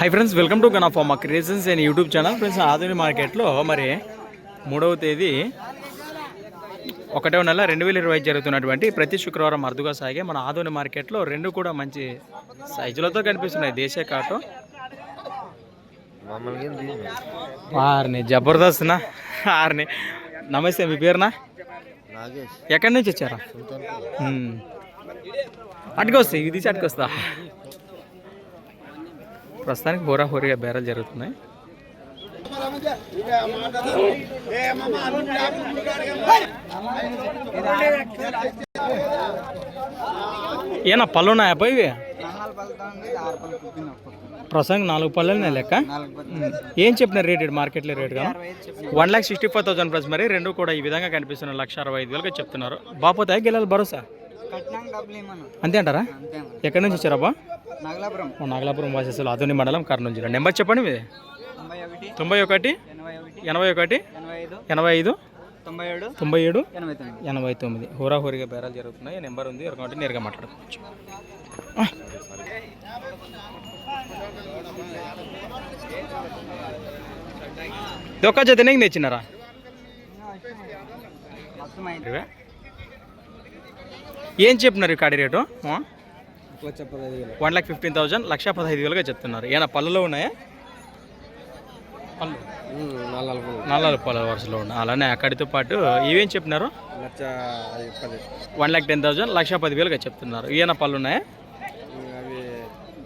Hi friends welcome to gun of మా creations and YouTube channel friends ఆధునిక మార్కెట్లో మరి మూడవ తేదీ ఒకటవ నెల రెండు వేల ఇరవై జరుగుతున్నటువంటి ప్రతి శుక్రవారం అరుదుగా సాగే మన ఆధునిక మార్కెట్లో రెండు కూడా మంచి సైజులతో కనిపిస్తున్నాయి. దేశీయ కాటు. మమ్మల్ని ఏం తీయదు. వారిని జబర్దస్త్ నా వారిని నమస్తే మీ పేరునా? ఎక్కడి నుంచి వచ్చారా? సుల్తాన్పూర్. మ్మ్. అటుకొస్తా ఇది తీసి అటుకొస్తా. ప్రస్తుతానికి హోరా హోరీగా బేరాలు జరుగుతున్నాయి. ఏనా పళ్ళు ఉన్నాయా పోయి ఇవి? ప్రస్తుతానికి నాలుగు పళ్ళని లెక్క. ఏం చెప్పినారు రేట్ మార్కెట్లో రేట్ కదా one lakh sixty five thousand plus మరి రెండు కూడా ఈ విధంగా కనిపిస్తున్నారు లక్ష అరవై ఐదు వేలుగా చెప్తున్నారు. బాపోతాయి గెలాలి భరోసా? అంతే అంటారా. ఎక్కడి నుంచి వచ్చారబ్బా నగలాపురం. నాగలాపురం వాసేసులు ఆధునిక మండలం కర్నూలు జిల్లా. నెంబర్ చెప్పండి మీది? తొంభై ఒకటి ఎనభై ఒకటి ఎనభై ఐదు తొంభై ఏడు తొంభై ఏడు ఎనభై తొమ్మిది. ఎనభై తొమ్మిది. హోరాహోరీగా బేరాలు జరుగుతున్నాయి. నెంబర్ ఉంది. కాబట్టి నేరుగా మాట్లాడుకోవచ్చు. ఒక్క జత నీకు తెచ్చినారా? ఏం చెప్పినారు కాడి రేటు ఆ? లక్ష పదహైదు వేలు వన్ లాక్ ఫిఫ్టీన్ థౌసండ్ లక్ష పదహైదు వేలుగా చెప్తున్నారు. ఏమైనా పళ్ళలో ఉన్నాయా? పళ్ళు. నల్లలు నాలుగు పళ్ళ. వరుసలో ఉన్నాయి. అలానే అక్కడితో పాటు ఇవేం చెప్పినారు? వన్ లాక్ టెన్ థౌసండ్ లక్ష పది వేలుగా చెప్తున్నారు. ఈయన పళ్ళు ఉన్నాయా?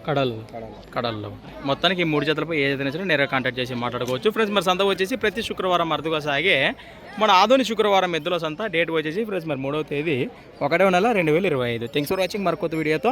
కడలు. కడలు. కడల్లో మొత్తానికి ఈ మూడు జతలపై ఏ జత నచ్చినా నేరుగా కాంటాక్ట్ చేసి మాట్లాడుకోవచ్చు. ఫ్రెండ్స్ మరి సంత వచ్చేసి ప్రతి శుక్రవారం అరుదుగా సాగే మన ఆధుని శుక్రవారం ఎద్దుల సంత. డేట్ వచ్చేసి ఫ్రెండ్స్ మరి మూడవ తేదీ ఒకటవ నెల రెండు వేల ఇరవై ఐదు. థ్యాంక్స్ ఫర్ వాచింగ్ మరి కొత్త వీడియోతో